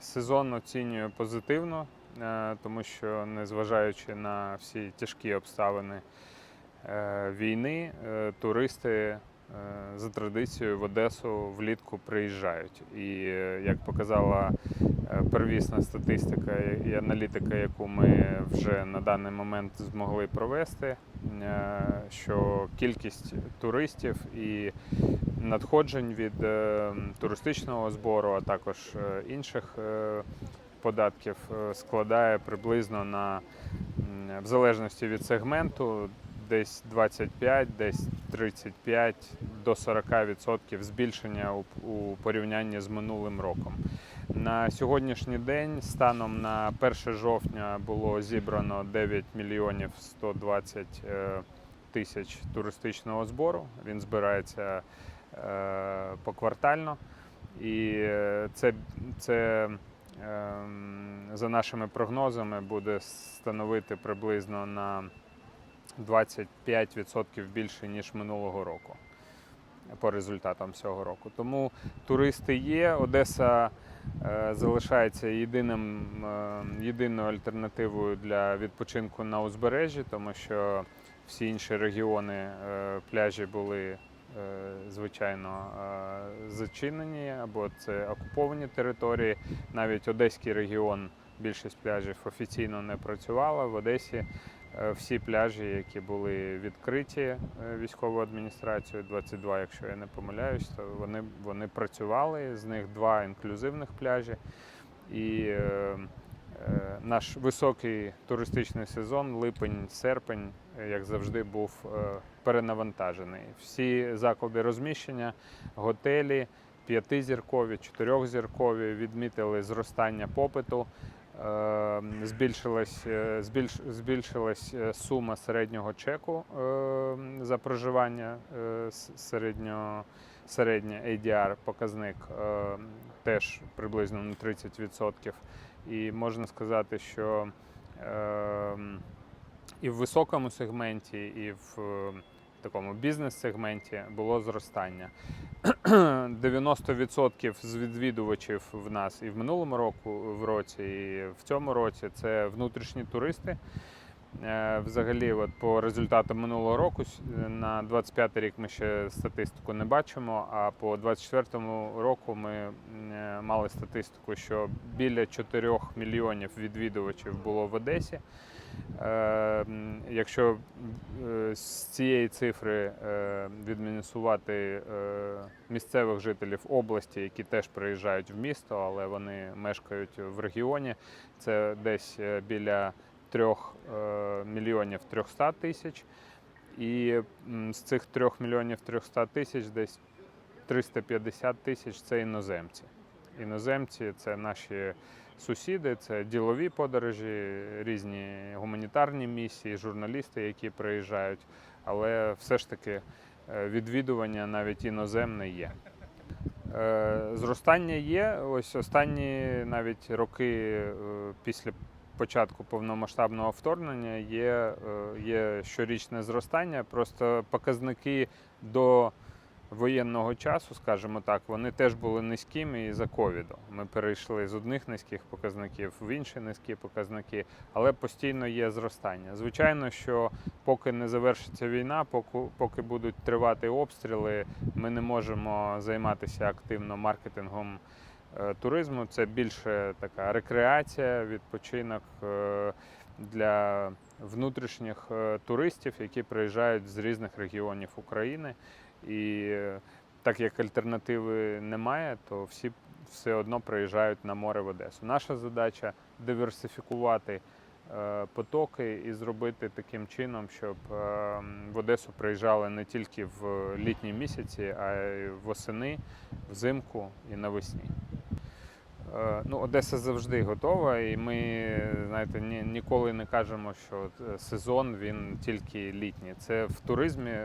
Сезон оцінюю позитивно, е, тому що незважаючи на всі тяжкі обставини е, війни, е, туристи за традицією в Одесу влітку приїжджають. І як показала первісна статистика і аналітика, яку ми вже на даний момент змогли провести, що кількість туристів і надходжень від е, туристичного збору, а також е, інших е, податків складає приблизно на в залежності від сегменту десь 25, десь 35 до 40% збільшення у, у порівнянні з минулим роком. На сьогоднішній день, станом на 1 жовтня, було зібрано 9 мільйонів 120 е, тисяч туристичного збору. Він збирається поквартально. І е, це, це ем, за нашими прогнозами буде становити приблизно на 25% більше, ніж минулого року по результатам цього року. Тому туристи є. Одеса е, залишається єдиним, е, єдиною альтернативою для відпочинку на узбережжі, тому що всі інші регіони е, пляжі були е, звичайно е, зачинені або це окуповані території. Навіть Одеський регіон більшість пляжів офіційно не працювала. В Одесі е, всі пляжі, які були відкриті е, військовою адміністрацією, 22, якщо я не помиляюсь, то вони, вони працювали. З них два інклюзивних пляжі. І е, е, наш високий туристичний сезон, липень-серпень, е, як завжди, був е, перенавантажений. Всі заклади розміщення, готелі, п'ятизіркові, чотирьохзіркові відмітили зростання попиту. Е, Збільшилась, е, збільш, збільшилась е, сума середнього чеку е, за проживання е, середнього, середня ADR показник е, теж приблизно на 30%. І можна сказати, що е, і в високому сегменті, і в е, такому бізнес-сегменті було зростання. 90% з відвідувачів в нас і в минулому року в році, і в цьому році це внутрішні туристи. Е, Взагалі, от по результатам минулого року на 25 рік ми ще статистику не бачимо. А по 24 року ми мали статистику, що біля 4 мільйонів відвідувачів було в Одесі. Е, Якщо е, з цієї цифри е, відмінусувати місцевих жителів області, які теж приїжджають в місто, але вони мешкають в регіоні, це десь біля 3 мільйонів 300 тисяч. І з цих 3 мільйонів 300 тисяч десь 350 тисяч це іноземці. Іноземці це наші сусіди, це ділові подорожі, різні гуманітарні місії, журналісти, які приїжджають, але все ж таки е, відвідування навіть іноземне є. Е, Зростання є. Ось останні навіть роки е, після початку повномасштабного вторгнення є, є щорічне зростання. Просто показники до воєнного часу, скажімо так, вони теж були низькими і за ковіду. Ми перейшли з одних низьких показників в інші низькі показники, але постійно є зростання. Звичайно, що поки не завершиться війна, поки, поки будуть тривати обстріли, ми не можемо займатися активно маркетингом е, туризму. Це більше така рекреація, відпочинок е, для внутрішніх е, туристів, які приїжджають з різних регіонів України. І так як альтернативи немає, то всі все одно приїжджають на море в Одесу. Наша задача диверсифікувати е, потоки і зробити таким чином, щоб е, в Одесу приїжджали не тільки в літні місяці, а й восени, взимку і навесні. Е, Ну, Одеса завжди готова, і ми знаєте, ні, ніколи не кажемо, що сезон він тільки літній. Це в туризмі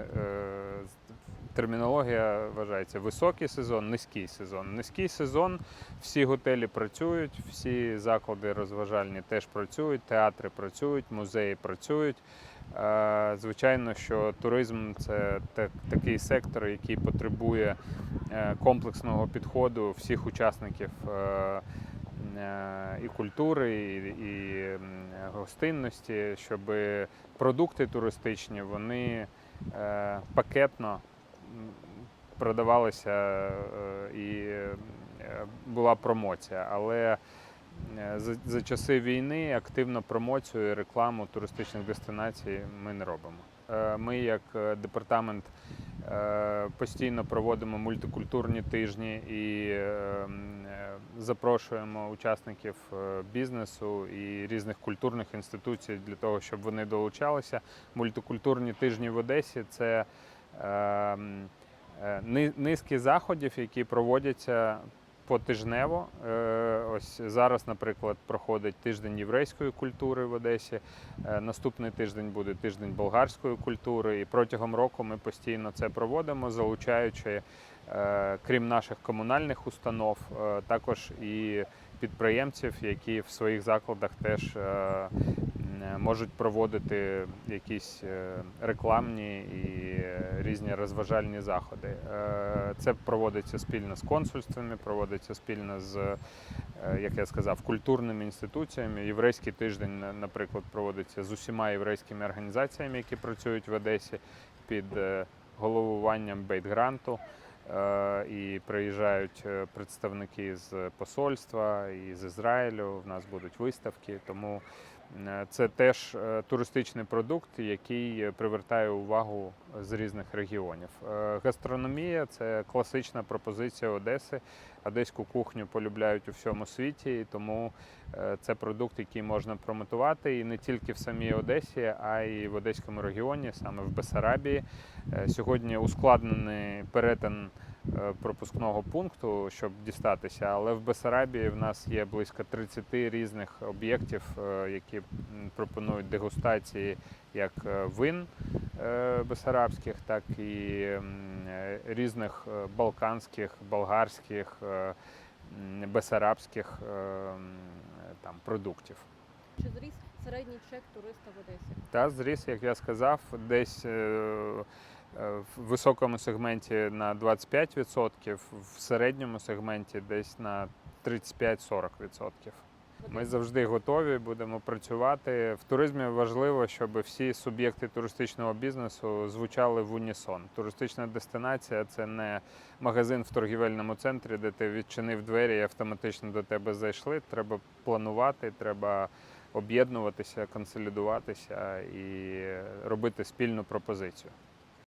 термінологія вважається високий сезон, низький сезон. Низький сезон, всі готелі працюють, всі заклади розважальні теж працюють, театри працюють, музеї працюють. Е, Звичайно, що туризм це такий сектор, який потребує е, комплексного підходу всіх учасників е, і культури, і, гостинності, щоб продукти туристичні вони пакетно продавалися е, і е, була промоція. Але е, за, за часи війни активно промоцію і рекламу туристичних дестинацій ми не робимо. Ми, як департамент, постійно проводимо мультикультурні тижні і запрошуємо учасників бізнесу і різних культурних інституцій для того, щоб вони долучалися. Мультикультурні тижні в Одесі це низки заходів, які проводяться потижнево. Е, Ось зараз, наприклад, проходить тиждень єврейської культури в Одесі. Е, Наступний тиждень буде тиждень болгарської культури. І протягом року ми постійно це проводимо, залучаючи, е, крім наших комунальних установ, е, також і підприємців, які в своїх закладах теж е, можуть проводити якісь е, рекламні і е, різні розважальні заходи. Е, Це проводиться спільно з консульствами, проводиться спільно з, е, як я сказав, культурними інституціями. Єврейський тиждень, наприклад, проводиться з усіма єврейськими організаціями, які працюють в Одесі під е, головуванням Бейтгранту. Е, І приїжджають е, представники з посольства і з Ізраїлю. В нас будуть виставки, тому е, це теж е, туристичний продукт, який е, привертає увагу з різних регіонів. Е, Гастрономія це класична пропозиція Одеси. Одеську кухню полюбляють у всьому світі, і тому е, це продукт, який можна промотувати і не тільки в самій Одесі, а й в Одеському регіоні, саме в Бесарабії. Е, Сьогодні ускладнений перетин е, пропускного пункту, щоб дістатися, але в Бесарабії в нас є близько 30 різних об'єктів, е, які пропонують дегустації як е, вин е, бесарабських, так і е, різних е, балканських, болгарських, е, бесарабських е, там продуктів. Чи зріс середній чек туриста в Одесі? Та зріс, як я сказав, десь е, е, в високому сегменті на 25%, в середньому сегменті десь на 35-40%. Ми завжди готові, будемо працювати. В туризмі важливо, щоб всі суб'єкти туристичного бізнесу звучали в унісон. Туристична дестинація це не магазин в торгівельному центрі, де ти відчинив двері і автоматично до тебе зайшли. Треба планувати, треба об'єднуватися, консолідуватися і робити спільну пропозицію.